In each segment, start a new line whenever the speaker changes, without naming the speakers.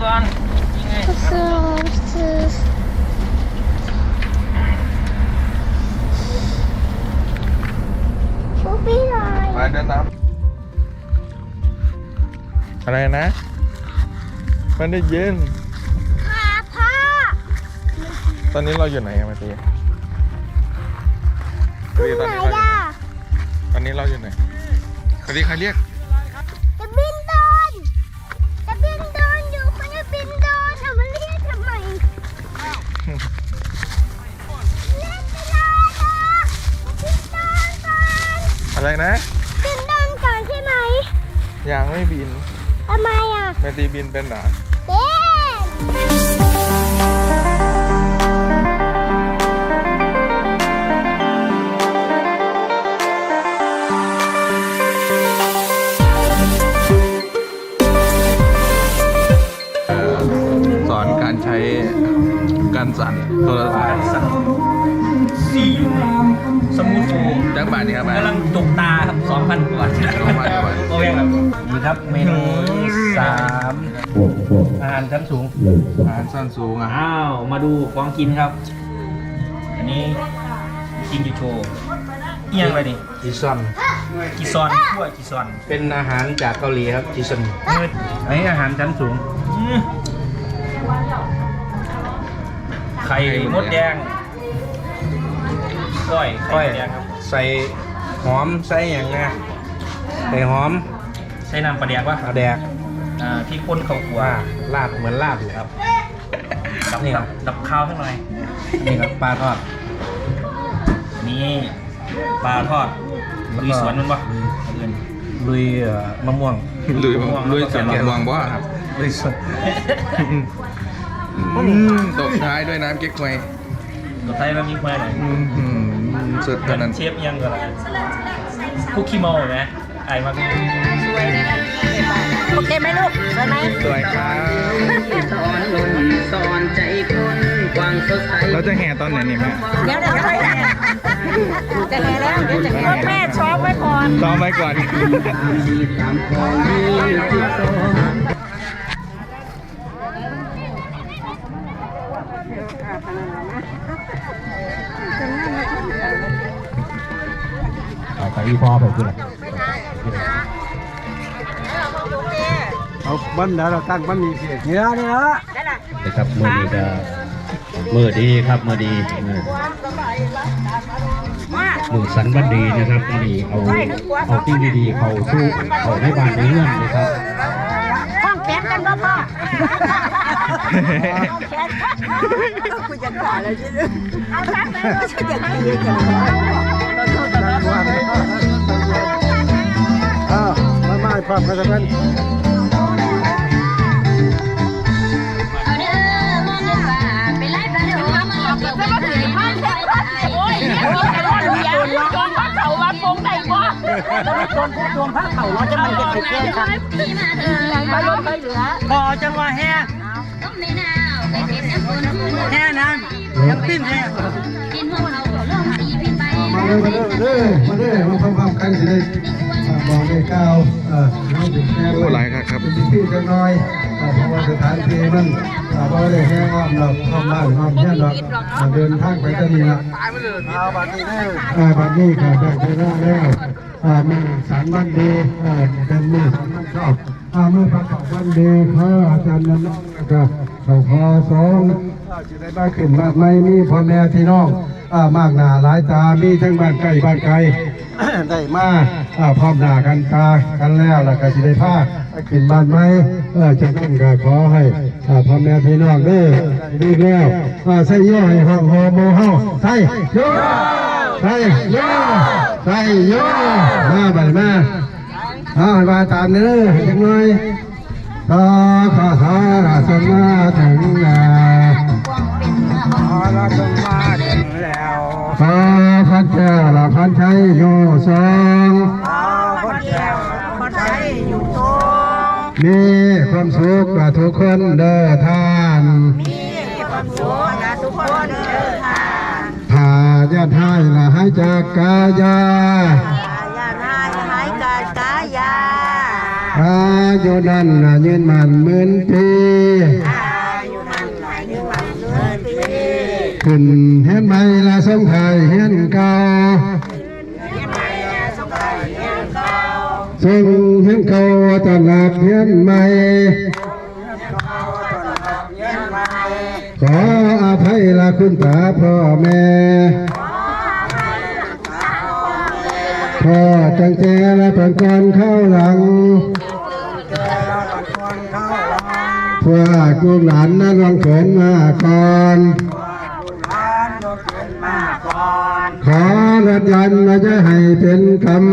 กลงก่อนยังไง
ซื้อซื้อปุ๊บปี้เลย
ไปเดินน้ำอะไรนะ มันได้ยิน
ค่ะพ่อ
ตอนนี้เราอยู่ไหนอะมาตี
คุณไหนอะ
ตอนนี้เราอยู่ไหนมาตีใครเรียก
อะไรนะบินโดนก่อนใช่ไหม
ยังไม่บิน
ทำไมอะ
มาตีบินเป็นเหรอ
เต้น
สอนการใช้การสั่นโทรศัพท์
สี่ยูสมูทโฟ
จังบาทนี่ครับ
กำลังจุกตาครับสอง พันกว่า
2,000กว่า
โอเคครับนี่ครับเมนูสามอาหารชั้นสูง
อาหารสั้นสูงอะ
อ้าวมาดูของกินครับ อันนี้กินยูโชว์เอียงไปดิ
จิซอน
กิซอนขั้วกิซอน
เป็นอาหารจากเกาหลีครับจิซอนอันนี้อาหารชั้นสูง
อืมไข่มดแดงก้อยไข่
ก้อย
มดแดงครับ
ใส่ หอมใส่อย่างนะใส่หอม
ใช้น้ำปลาแดกวะ
เอาแดก
อ่าที่ข้นข้าวคั่ว
ว่าลาบเหมือนลาบอยู่ครับ
ดับ
นี่ค
ดั
รั
บบดับข้าวให้หน่อย
นี่ครับปลาทอด
นี่ปลาทอด
แล้วก็
ลุยสวนมันปะ
ลุยเอ่อมะม่วง
ลุยลุยสวนมะม่วงบ่
ครับลุยสวน
อืมตบท้ายด้วยน้ำเก๊กฮวย
ตัวไทยมันมีควายหน่อย
อืมอืม สุด
เหมื
เท่า
อน
นั้น
เชฟเอียังก่อนละคุกกี้โมไหมไอ้มาก
โอเคไหมลูกสวยไหม
สวยครับ
สอนหนุนสอนใจคนกว้างสดใส
เราจะแห่ตอนไหนนี่แม่
เดี๋ยวเดี๋ยวค่อยแห่จะแห่แล้วเดี๋ยวจะแห่แม่ช็อปไว้ก่อน
ซ้อมไว้ก่อน
ไปอีพอไปคืออะไร
เอาบ้านแล้วเราตั้งบ้านมีเสียเนื้อเนี่ยนะ
นะครับมือดีก็มือดีครับมือดีมือมือสันบันดีนะครับมือดีเอาเอาที่ดีๆเขาสู้เขาให้บานในเรื่องนะครับ
ห้องแขนกันพ่อพ่อคุยกันขาเลยใช่ไหมเอาชักไปเลยฉันอยากตีกัน
พร้อมกันทั้งนั้น
เอาเด้อมองเงินว่าเป็นไปลาเด้อมามาเกี่ยวกับเรื่องมันแท้โอ้ยเนี่ยมีแต่รอดเดียวจนว่าเขาว่าโกงได้บ่จนจนพระเขาว่าจะมันจะแก้ครับมาเถอะมาลงไปเหลือ
พอจังหวะแห่
ต้องในนาวไปเก็บน้ำ
แห่นั้นยังติ้นแห่
กินหัวเขาลงตีพี่ไป
มาเด้อมาเด้อมาเด้อมาพร้อมๆกันสิได้ บอกได้ก้าวเออน้องเป็นแม่
โอ้หลายครับครับ
เป็นพี่กันหน่อยเพราะว่าสถานที่มันพอได้แห้งอ้อมเราเข้าบ้านอ้อมเนี่ยเราเดินทางไปก็ดีละเอาบัดนี้เด้อบัดนี้ก็ได้เวลาแล้วอ่ามือสันวันดีอ่าเป็นมือสันวันชอบอ่ามือประกอบวันดีพระอาจารย์นันท์นะครับเขาขอสองจะได้บ้านขึ้นบ้านไม่มีพ่อแม่พี่น้องอ่ามากหนาหลายตามีทั้งบ้านใกล้บ้านไกล ได้มาอ่าพร้อมหน้ากันตากันแล้วแล้วก็สิได้พาไปขึ้นบ้านไหมเออจากนั้นก็ขอให้อ่าพ่อแม่พี่น้องเด้อดีแล้วอ่าใส่ย่อให้ห้องโฮโมเฮาใส่ย่อใส่ย่อใส่ย่อมาบัดมาเอาให้มาตามเด้อจังหน่อยต่อขอสาราสมาถึงแล้วขอราสมาถึงแล้วขอ พันเจ้าละพันชัยโยสองมีความสุขกับทุกคนเด้อท่าน มีความสุขกับทุกคนเด้อท่านพาญาติให้ละให้จากกายา
อย่าให้หายกายกายา
อายุนันน่ะยืนมันหมื่นปีขึ้น ใหม่ละสมไทยเฮ็ดเก่าทรงเฮ็ดเก่าตลาดเฮ็ดใหม่ขออภัยละคุณตาพ่อแม่พ่อจังแจและตอนก่อนเข้าหลังเพื่อลูกหลานนั้นวังเขินมาก่อน ขอรัดยันและจะให้เป็นกรรม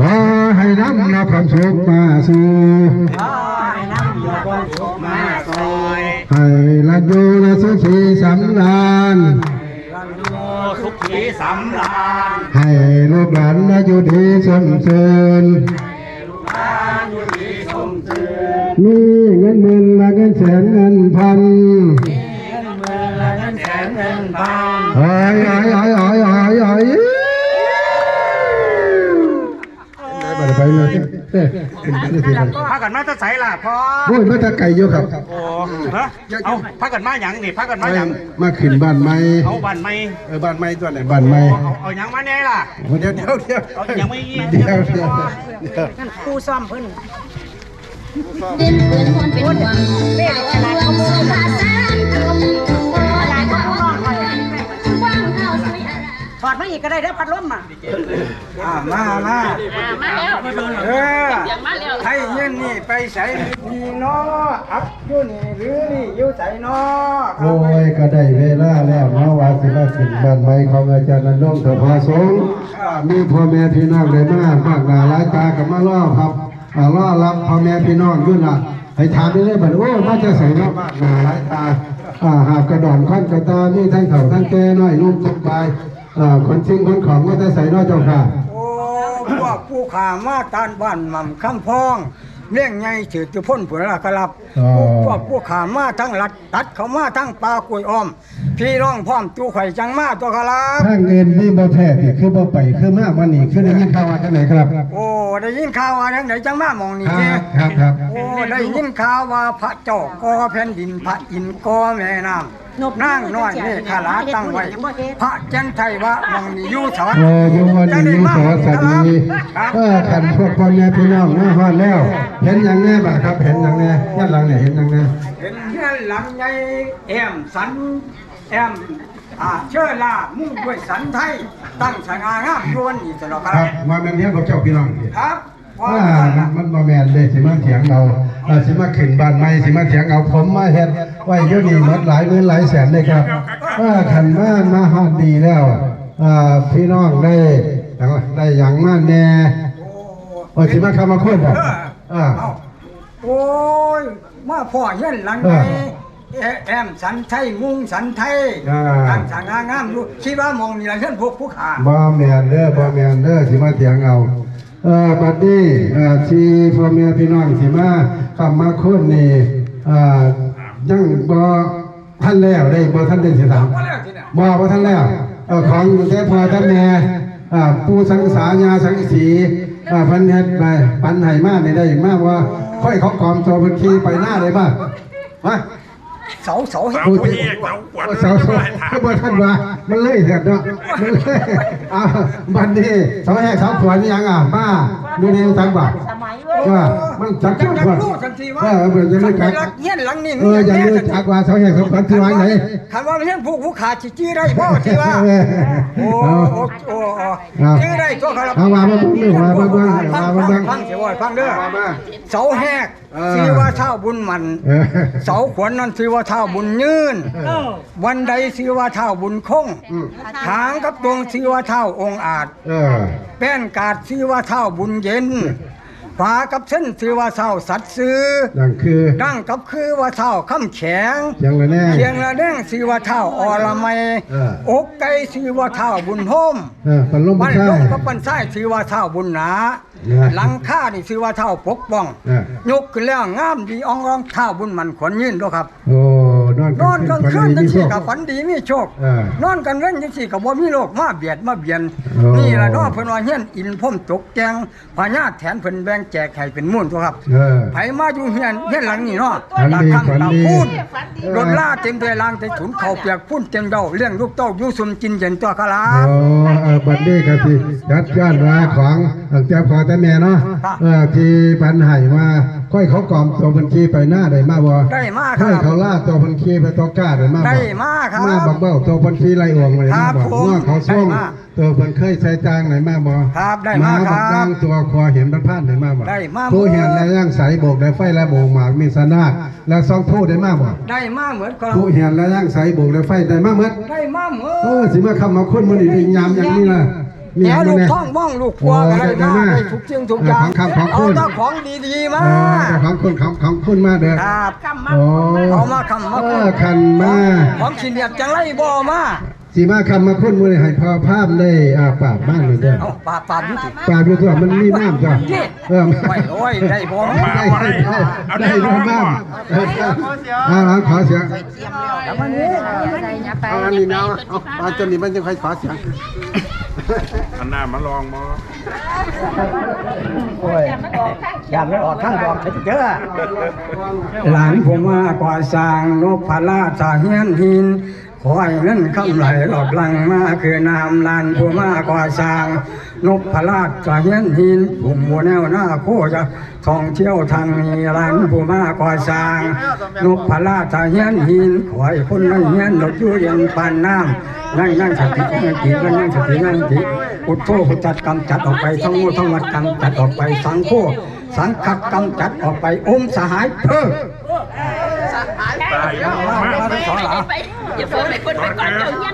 ขอให้นำนความสุขมาสู่ให้รัดดูและสุขีสำราญ
สุขีสำราญ
ให้ลูกหลานได้อยู่ดีสมเสริญมีเงินหมื่นและเงินแสนเงินพัน เอ้ยเอ้ยเอ้ยเอ้ยเอ้ยเอ้ยไปไปเลยเอ้ยขึ้ไปเลยสิครับ
พากันมาจะใส่ล่ะพ่อ
โอ้ยมาตะไก่อยู่ครับ
โอ้ฮะเอาพากันมาหยังนี่พากันมาหยัง
มาขึ้นบ้านใหม่
เอาบันไม่
เออบ้านใหม่ตัวไหนบ้านใหม่
เอาอาหยังมาแน่ล่ะ
เดี๋ยวเดี๋ยวเดี๋ยว
เอายังไม่ยี่
เดี๋ยวเดี๋ยวครูซ่อมเดี๋ยว
ดินปืนคนเป็นห่วงเรียกอะไรเขาเมื่อภาษาคำอะไถ
อดมาอีกก็ได้เด้อพัดลมอะ
อ่ามามา
มาแล้ว
เออ
ยังมาแล้ว
ให้เงินนี่ไปใส่นี่เนาะอัพอยู่นี่หรือนี่อยู่ใส่เนาะ
โอ้ยก็ได้เวลาแล้วเนาะว่าสิมาขึ้นบ้านใหม่ของอาจารย์นันท์เถอะพอสงฆ์มีพ่อแม่พี่น้องเลยมากมากหน้าหลายตากับมาล่อครับอ่าล่อรับพ่อแม่พี่น้องอยู่น่ะให้ถามได้เลยบัดโอ้มาจะใส่เนาะมากหน้าหลายตาอ่าหากกระดอนขั้นกระตามีทั้งเฒ่าทั้งแก่น้อยลูกทุกปลาย อ่าคนสิ่งคนของก็จะใส่เนาะเจ้าค่ะ
โอ้พวกผู้ขามาตานบ้านหม่ำคำพองเลี้ยงไงถือจะพ้นผุนละครับ
อ๋อ
พวกผู้ขามาทั้งรัดตัดเขามาทั้งปลากล้วยอ้อม พี่น้องพร้อมตู้ไข่จังมาตัวครับ
ถ้าเงินนี่บ่แท้นี่คือบ่ไปคือมากวันนี้คือได้ยินข่าวว่าจังไหนครับ
โอ้ได้ยินข่าวว่าทางไหนจังมาหมองนี่
ค
เจ้
รับครับครับ
โอ้ได้ยินข่าวว่าพระเจ้าก่อแผ่นดินพระอินทร์ก่อแม่น้ำ นั่งน้อยนี่ขาลาตั้งไว้ พระจันไทยว่ามองนี้อยู่สวรรค์
โอ้ยวันนี้ขอสัตว์นี้
ครับ
ขันพวกพ่อแม่พี่น้องมาฮอดแล้ว เห็นอย่างแน่บ่ครับ เห็นอย่างแน่ย่านหลังเนี่ยเห็นอย่างแน่
เห็นเงี้หลังใหญ่แอมสันแอมอ่าเชื่อลามุ่งด้วยสันไทยตั้งสง่างามอยวนนี่ตลอดครับ
มาแม่นเฮียนของเจ้าพี่น้อง
ครับว่า
มันมันบ่แมนเลยสิมาเถียงเอาสิมาขึ้นบ้านใหม่สิมาเถียงเอาผมมาเฮ็ด ไว้อยู่นี่หมดหลายหมื่นหลายแสนเลยครับว่าขันมามาฮอดดีแล้วอ่าพี่น้องได้ได้หยังมาแน่ว่าสิมาคำมาคุยบ่อ่า
เอ้าโอ้ยมาพ่อเงี้ยหลังใหญ่แอแอมสันไทยมุ่งสันไทย
อ่า
ตั้งสง่างามอยู่คิดว่ามองนี่ละเช่นพวกผู้ขา
บ่แม่นเด้อบ่แม่นเด้อสิมาเถียงเอาเอ่อบัดนี้เอ่อที่พ่อแม่พี่น้องสิมาคำมาคุ้นนี่เอ่อ ยังบ่ท่านแล้วได้บ่ท่านได้สิถาม
ว่าแล้วที่เนี่ย
บ่บ่ท่านแล้วเอ่อของแต่พ่อแต่แม่อ่าปู่สังสายาสังสีอ่าเพิ่นเฮ็ดไปปันให้มานี่ได้มากว่าค่อยเขากอมโซเพิ่นขี่ไปหน้าได้บ่มา
เสาเสาเห็น
ผู้ที่เสาเสาก็บ่ท่านว่ามันเลยเถิดเนาะมันเลยอ่าบัดนี้เสาแหกเสาขวานนี่ยังอะมาดูนี่จังบ่
สมัย
ว่ามันจัก
จั
จั
ง
ก
จัง
ว่า
รู้ทันทีว่า
เออเออจะรู้จัก
รักเงี้ยหลังนี่
เออจะรู้จักว่าเสาแหกเสาขวานที่ว่าไหน
คันว่าเรื่องผู้ผู้ขาจิจี้ได้บ่ที่ว่าโอ้
เอา
โอ้โอ้โอ้
เอา
จี้ได้ตัวครับ
เอาว่ามาเบิ่งเด้อว่ามาเบิ่ง
ฟัง
ว่ามา
ฟั
เบิ่
ง
ง
ฟังเสียว่าฟังเด้อ
มามา
เสาแหก
เออ
ชื่อว่าเท่าบุญมัน
เออ
เสาขวัญนั่นชื่อว่าเท่าบุญยืน
เออ
วันใดชื่อว่าเท่าบุญคง
อืม
หางกับดวงชื่อว่าเท่าองค์อาจ
เออ
แป้นกาดชื่อว่าเท่าบุญเย็นฝากับเส้นชื่อว่าเท่าสัตว์ซื้อ
นั่นคือ
ดั้งกับคือว่าเท่าคำแข็ง
เสียังละแน่
เคียงละแดงชื่อว่าเท่าอรมัย
เออ
อกไก่ชื่อว่าเท่าบุญโฮม
เออปันลม
บ้าน
ใช่
ลงกับบ้านไส้ชื่อว่าเท่าบุญหนา
เออ
หลังค่านี่ชื่อว่าเท่าปกป้อง
เออย
กขึ้นแล้วงามดีอ่องรองเท่าบุญมันขวัญยืนด้วยครับ
โอ้ นอน
นอนกลางคืนจังซี่ก็ฝันดีมีโชค
เออน
อนกันเว้นจังซี่ก็บ่มีโรคมาเบียดมาเบียน
โอ้
นี่ล่ะเนาะเพิ่นว่าเฮียนอินพ่มตกแจงพญาแถนเพิ่นแบ่งแจกให้เป็นมุ่นตัวครับ
เออ
ไผมาอยู่เฮียนเฮียนหลังนี้เนาะ
ฝันดี
ตา
ฝัน
คำตา
ดี
พูนรถล่าเต็มเวลางแต่ถุนเขาเปียกพุ่นเต็มเดาเลี้ยงลูกเต้าอยู่ซุมกินเย็นตัวคารา
โอ้เออบัดนี้ก็สิจัดการว่าของตั้งแต่พอแต่แม่เนาะเออที่ปันให้มา ค่อยเขากล่อมตัวบัญชีไปหน้าได้มาบ่
ได้มากค
ค่อย
รับ
เขาล่าตัวบัญชีไปตัวกล้าได้มาบ่
ได้มาครับ
มาบักเบ้าตัวบัญชีไรอ่วงเลย
ครั
มา
บ
บ่
ผม
ว่าเขาส่ง
ได้มา
ตัวเพิ่นเคยใส่จางไหนมาบ่
ครับได้มาครับ
บักดังตัวคอเห็นมันพลาดได้มาบ่
ได้มา
ผู้เห็นและย่างใสโบกได้ไฟและโบกหมากมีสนาคและซองโทษได้มาบ่
ได้มาเหมือนกัน
ผู้เห็นและย่างใสโบกได้ไฟได้มาเมื่อ
ได้มาเหมือ
เออนสิมาคำมาคนมันอีกยามอย่างนี้ล่ะมี
แห
หยัง
ลู
บ่
ก
แน่
ท้องบ้องลูกพัวก็ได้มาได้ทุกสิ่งทุกอย่าง
ของคำของ
เอา
คุณ
เจ้าของดีๆมา
เออเจ้าของคนของของคุณมาเด้อ
ครับ
โอ้
เอามาคำมา
เอ
คุ
อคันมา
ของขี้เดียดจังไรบ่มา
สิมาคำมาคุณมือให้พอภาพได้อาปากบ้านเลยเด้อ
เอาปาดปาดอยู่ติ
ปากอยู่ตัวมันมีน้ำจ้ะเออ
ไว้โอ้ยได้บ่
ได้ได้ได้ได้ด้วยน้ำเออเอาเอาขอเสียงเอาอันนี้เนาะเอาเอาจนนี้มันจะค่อยขอเสียง
อันหน้ามาลองมอ
โอ้ยอยากไม่ออกข้างดอกให้เจอหลานผมว่าก่อสร้างนพพราชาเฮียนหิน ขอให้เงินคำไหลหลอกลังมาคือน้ำลานผู้มาก่อสร้างนพพราชาเฮียนหินผมบัวแนวหน้าโคจะท่องเที่ยวทางนี้ลานผู้มาก่อสร้างนพพราชาเฮียนหินขอให้คนนั้นเฮียนเราอยู่เย็นปานน้ำนั่งนั่งสตินั่งสตินั่งนั่งสตินั่งสติอุทโธพุทธัดกรรมจัดออกไปทั้งงูทั้งวัดกรรมจัดออกไปสังโฆสังขัดกรรมจัดออกไปอมสหายเพิ่ม มามาทั้งสองหลา
อย่าเพิ่งไปคนไปก่อนเจ้าเงี้ย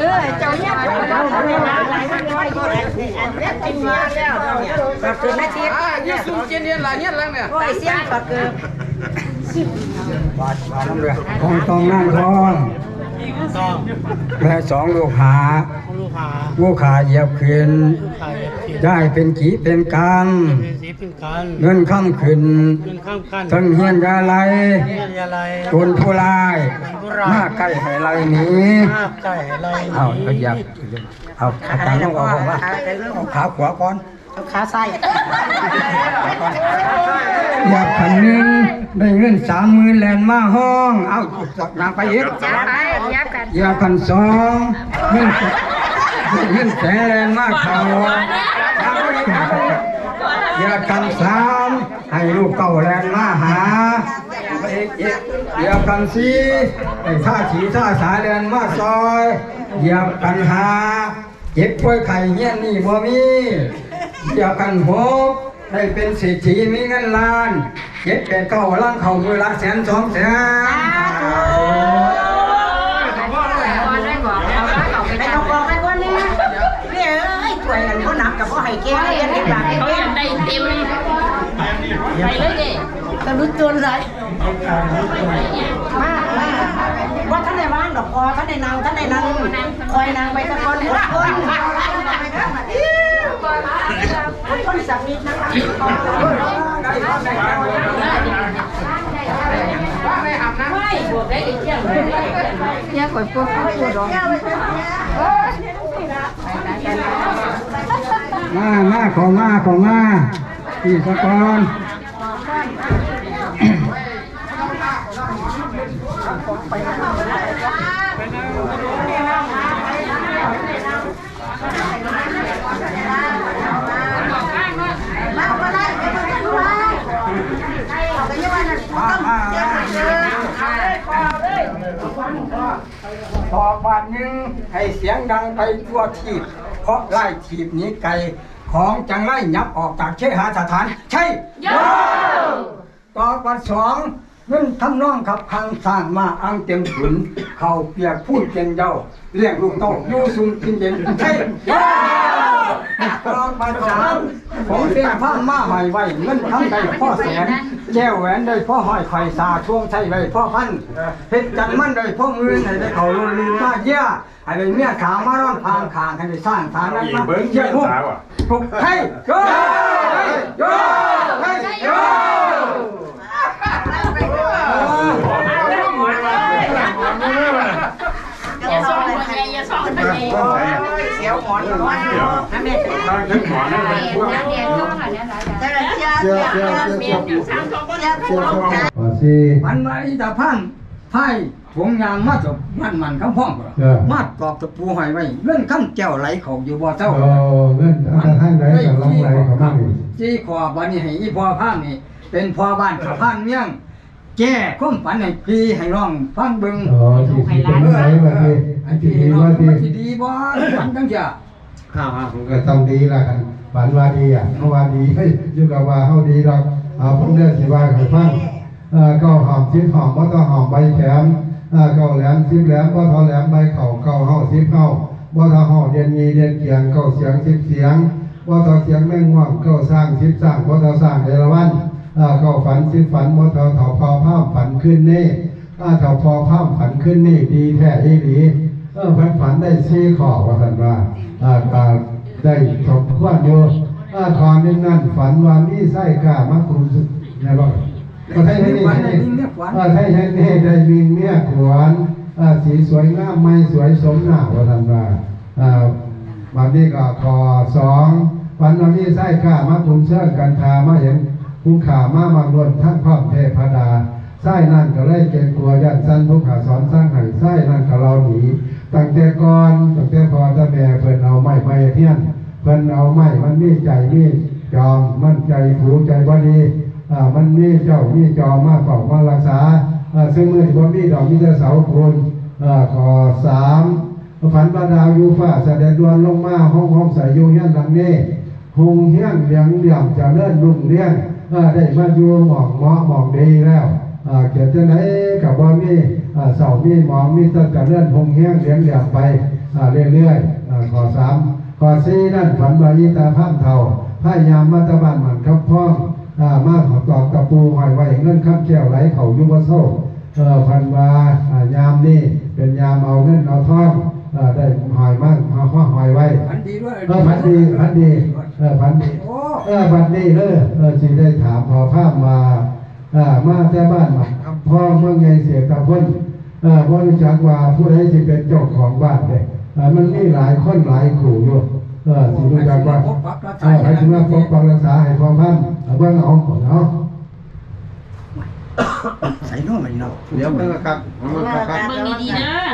เออเจ้าเงี้ยเราเวลาหลายวันน้อยก็ได้อันนี้เป็นมาแล้วเนี่ย
ก็คือแม่ทิพย์
เนี่ยซุ่มเจนเรียหลายเนี่ยแล้วเนี่ย
โอ้ยเสียงก็คือ
บาดบาดน้ำเรืองทองนั่งทองแม่สองลูกหาลูกขาเหยียบขึ้นได้เป็นขีเป็นกรรม
สีเป็นการ
เงินข้ามขึ้น
เงินข้ามขั้น
ทั้งเฮียนยาไร
เรียนอะไร
โจนผู้ลายมาใกล้ให้ไรหนี
ภาพไก่อะไร
เอาเอาเหยียบเอาอาจารย์ต้องบอกว่าเอาขาขวาก่อน
ขาไส้
อยากพันหนึ่งได้เงินสามหมื่นแลนมาห้อง เอานางไปอีก
ยับไปยับกัน
อยากพันสองเงินเงิน แสนแลนมาเขาอยากันสามให้ลูกเก่าแลนมาหาอีกอียากพันสี่ให้ท่าฉีท่าสาแลนมาซอยอยากพันหา เจ็บป่วยไข้เงี้ยนี่บ่มีเดียวกันหกได้เป็นเศรษฐีมีเงินล้าน เจ็ดแปดเก้าล้านเข้ามือละแสนสองแสน
นักกับเขาให้แก้เรียนเด็กหลาน
เขาอยากได้เต็มไปเลยเดิ
ก็รู้จนเลยมาว่าท่านในบ้านดอกคอท่านในนางท่านในนางคอยนางไปตะกอนคนคนคนสักนิดนะคะ
ไม่บวกได้อีกเที่ยงเลยเนี่ยข่อยปวดปวดร้อง
มามาขอมาขอมาพี่สะกอนต่อบาทหนึ่งให้เสียงดังไปทั่วที เพราะไล่ทีบหนี้ไกลของจังไล่ยับออกจากเชหาสถาน ใช่ต่อปัดสองเงินทำน้องขับพังสร้างมาอังเต็มถุนเขาเปียกพูดเก่งเย้าเรียกลูกเต้าอยู่ซุมกินเย็นใช่ ต่อปัดสามผมเสียผ้ามาหอยไว้เงินทำได้พ่อแสนแก้วแหวนได้พ่อหอยไข่สาช่วงใช้ไว้พ่อพันเพชรจันมันได้พ่อมือให้ได้เขาลุนลีมาเยี่ยให้ได้เมียขาวมาร้อนพางคางให้ได้สร้างฐานะมาเยี่ยพวกพวกให้โยโยให้โย เสี
ยวหมอนกับว่าอันนี้
ทางทั้งหมอนั่นเป็นพวก
แต่ละเจ้า
เชื่อเชื่อเชื่อเชื่อเชื่อขอซี
มันมาอีตาพังไพ่ผงยางมาจบมันมันคำพ้องบ่
เอ
มาตอกตะปูหอยไว้เลื่อนข้ามแก้วไหลเขาอยู่บ่เจ้า
โอ้เงินอันท่านใดกับลังไหลเขาบ้างนี่
จี้ขอบันนี้ให้อีพ่อพามนี่เป็นพ่อบ้านข้าพานเมี่ยงแก้ความฝันให้พี่ให้น้องฟังบิ่ง
อ๋อที่สิเป็นไรวะที่
ไอ้
ที่
ที่
ดีว่างที่
ดีบ่ฝันจังจ้ะ
ข้าวผมก็ต้องดีละกันฝันว่าดีอะเมื่าดีเฮ้ยอยู่กับว่าเฮาดีดอกเอาผมเลือกสิว่าให้ฟังเอ่อเก้าหอมสิบหอมบ่ต้องหอมใบแขมเอ่อเก้าแหลมสิบแหลมบ่ทอแหลมใบเข่าเก้าเฮาสิบเฮาบ่ทอเฮาเดียนมีเดียนเกียงเก้าเสียงสิบเสียงบ่ทอเสียงแม่งง่วงเก้าสร้างสิบสร้างบ่ทอสร้างเดละวันเอ่อเก้าฝันสิบฝันบ่ทอเถาพอภาพฝันขึ้นนี่ถ้าเถาพอภาพฝันขึ้นนี่ดีแท้อีหลี เออฝันฝันได้ซีขอว่ากันว่าอ่าอ่าได้สมควรอยู่อ่าขอนึงนั่นฝันว่ามีไส้กามาคุมสุดนะบอกก็ให้ให้ให้ให้อ่าให้ให้ให้ได้มีเมียขวานอ่าสีสวยงามไม่สวยสมหน้าว่ากันว่าอ่าวันนี้ก็ขอสองฝันว่ามีไส้กามาคุมเสื้อกันทามาเห็นภูขามาบางรวนทั้งพร้อมเทพดา ไส้นั่นก็เลยเกรงกลัวยันสั้นทุกขาสอนสร้างไห้ไส้นั่นก็เราหนีตั้งแต่ก่อนตั้งแต่พอตาแม่เพิ่นเอาไม้ไม้เพี้ยนเพิ่นเอาไม้มันมีใจมีจอมมันใจผูใจบ่ดีอ่ามันมีเจ้ามีจอมมาเฝ้ามารักษาอ่าซึ่งมือที่บ่มีดอกมีแต่เสาโคนอ่าขอสามฝันว่าดาวอยู่ฟ้าแสดงดวนลงมาห้องห้องใส่อยู่เฮียนหลังนี้หงเฮียนเหลียงเหลี่ยมจะเลื่อนลุ่งเลี้ยงได้มาอยู่หมองเหมาะหมองดีแล้ว เกิดจะไหนกับบ่มีอ่าเสามีหมองมีต้นจะเลื่อนหงเฮียนเหลียงเหลี่ยมไปอ่าเรื่อยๆอ่าขอสามขอสี่นั่นฝันว่ายีตาภาพเท่าพยายามมาตะบ้านหมันครับพ้องอ่ามาขอตอกตะปูหอยไว้เงินข้ามแก้วไหลเขาอยุบโซ่เออพันวาอ่ายามนี่เป็นยามเอาเงินเอาทองเออได้หอยมั่งมาข้อหอยไว้
ฝันดีด้วย
เออพันดีพันดีเออพันดี
โอ้
เออพันดีเลยเออสิได้ถามพอภาพมาเออมาแต่บ้านมาคำพ่อเมื่อไงเสียกับเพิ่นเออบ่รู้จักว่าผู้ใดสิเป็นเจ้าของบ้านเด้เออมันมีหลายคนหลายขู่อยู่เออสิรู้จักว่าเออให้ถึงว่าปกปักรักษาให้ความพันเอาเบิ่งเอาเนาะ
ใส่โน่นมันเนาะ
เดี๋ยวเบิ่งครับผมครับครับ
เบิ่งดีๆเด้อ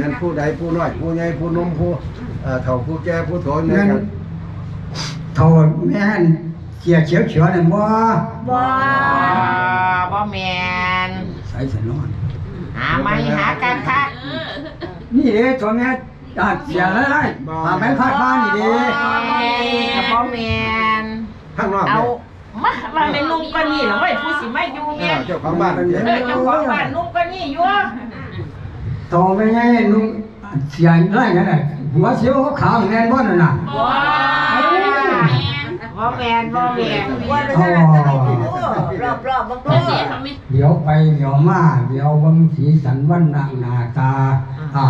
นั่นผู้ใดผู้น้อยผู้ใหญ่ผู้หนุ่มผู้เอ่อเฒ่าผู้แก่ผู้โถนเนี่ย
งั้น
ครับ
เท่าแม่น เขียเขียวเขียวนั่นบ่
บ่บ่แมน
ใส่ใส่โน่น
หาไม่หากันค่ะ
นี่เด้ตัวแม่อ่าเสียแล้วได้อ่าแม่นพาดบ้านนี่เด้
กับบ่แมน
ข้างนอก
เอา
เนี่ย
มามาเป็นนุ่มก็นี่เหรอเว้ยผู้สิไม่อยู่
เอ
เนี่ย
อเจ้าของบ้านเนี่ย
เออเจ้าของบ้านนุ่มก็นี่อยู่
โตไม่ไงนุ่งเสียไรนั่นน่ะหัวเสียวขาวๆแม่นบ่นั่นน่ะ
บ่บ่แมนบ่แมน
อ๋อ
รอบๆบ่
เดี๋ยวสิเขาไม่
เดี๋ยวไปเดี๋ยวมาเดี๋ยวเบิ่งสีสันวันหน้าหน้าตา อ่า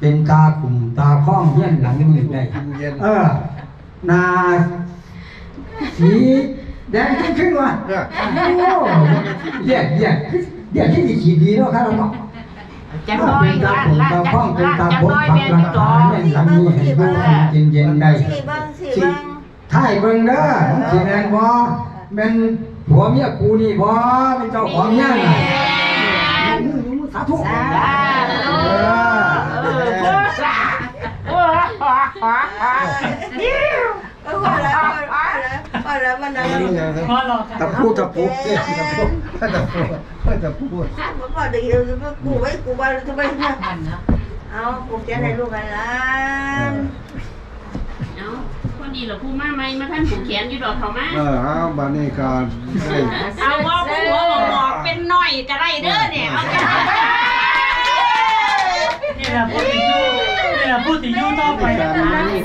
เป็นตากลุ่มตาข้องเฮียนหลังนี้ได้
เย็น
เออหนาสีแดงขึ้นๆว่ะ
เนี่ย
โอ้เดี๋ยวเดี๋ยวเดี๋ยวที่ดีขีดดีเนาะครับเรา
จังน้อย
เป็นตา
ลาด
ผม
ลาด
ตา
จัง
ข้องเป็น
ลาด
ตา
จั
ผม
งน้อย
ปั
แม่
ก
น
หลั
อยู่
ก
ต่อ
ฐานให้ดูเย็นๆได้
สี่บ้างสี่บ้าง
ถ่ายเบิ่งเด้อสีแดงบ่เป็นผัวเมียกูนี่บ่เป็นเจ้าของเมียน่ะสาธุ
จ้า
เอ
เอ
อ
อเออเออ
เออพอแล้วพอแล้วพอแล้วมันนั้น
ตะพูตะปู
ตะพูตะพูตะพู
ผมบอกเดี๋ยวกูไว้กูบ้านทำไมเนี่ยเอากูจะให้ลูกกันล้าน
เอ้าพอ ดีเหรอผู้มาใหม่มาท่านผูกแขนอยู่ดอกเขามา
เออเอาบัดนี้ก็ได้
เอาว่าผู้หัวหมอกเป็นหน่อยก็ได้เด้อเนี่ยเอาจ้ะ
นี่แหละพูดถึงยูนี่แหละพูดถึงยูต่อไป
การนี้